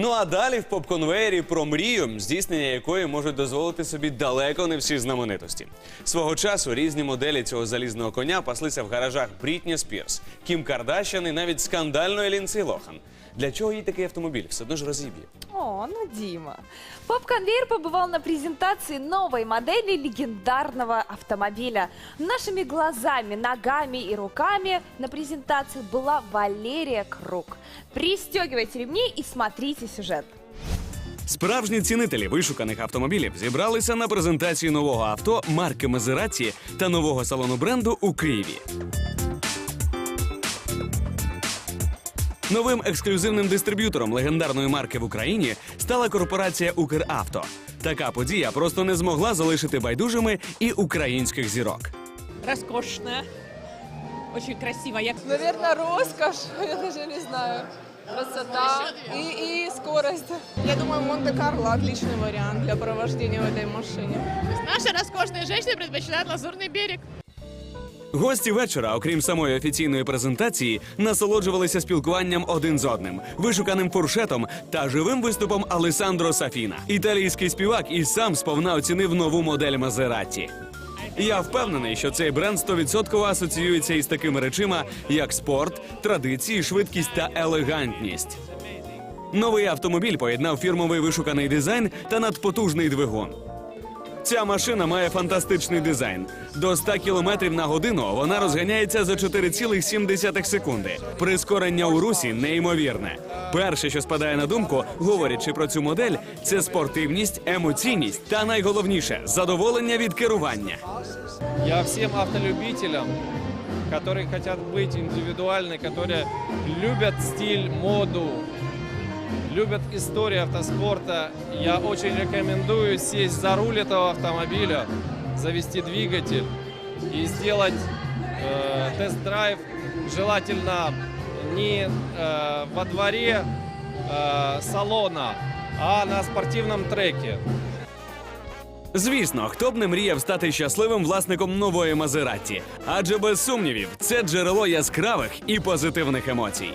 Ну а далі в поп-конвеєрі про мрію, здійснення якої можуть дозволити собі далеко не всі знаменитості. Свого часу різні моделі цього залізного коня паслися в гаражах Брітні Спірс, Кім Кардашян і навіть скандальної Лінси Лохан. Для чого їй такий автомобіль? Все одно ж розіб'є. О, ну Дима. Поп-конвейер побывал на презентации новой модели легендарного автомобиля. Нашими глазами, ногами и руками на презентации была Валерия Круг. Пристегивайте ремни и смотрите сюжет. Справжні цінителі вишуканих автомобілів зібралися на презентацію нового авто марки Мазераті та нового салону бренду у Києві. Новим ексклюзивним дистриб'ютором легендарної марки в Україні стала корпорація Укравто. Така подія просто не змогла залишити байдужими і українських зірок. роскошная, очень красиво. Я Наверное, роскошь, я даже не знаю. Красота и, и скорость. Я думаю, Монте-Карло отличный вариант для провождения в этой машине. Наши роскошные женщины предпочитают лазурный берег. Гості вечора, окрім самої офіційної презентації, насолоджувалися спілкуванням один з одним, вишуканим фуршетом та живим виступом Алесандро Сафіна. Італійський співак і сам сповна оцінив нову модель Мазераті. Я впевнений, що цей бренд 100% асоціюється із такими речима, як спорт, традиції, швидкість та елегантність. Новий автомобіль поєднав фірмовий вишуканий дизайн та надпотужний двигун. Ця машина має фантастичний дизайн. До 100 км на годину вона розганяється за 4,7 секунди. Прискорення у русі неймовірне. Перше, що спадає на думку, говорячи про цю модель, це спортивність, емоційність та найголовніше задоволення від керування. Я всем автолюбителям, которые хотят быть индивидуальны, которые любят стиль, моду, любят историю автоспорта, я очень рекомендую сесть за руль этого автомобиля, завести двигатель и сделать э, тест-драйв, желательно не э, во дворе э, салона, а на спортивном треке. Звісно, хто б не мріяв стати щасливим власником нової Мазераті, адже без сумнівів це джерело яскравих і позитивних емоцій.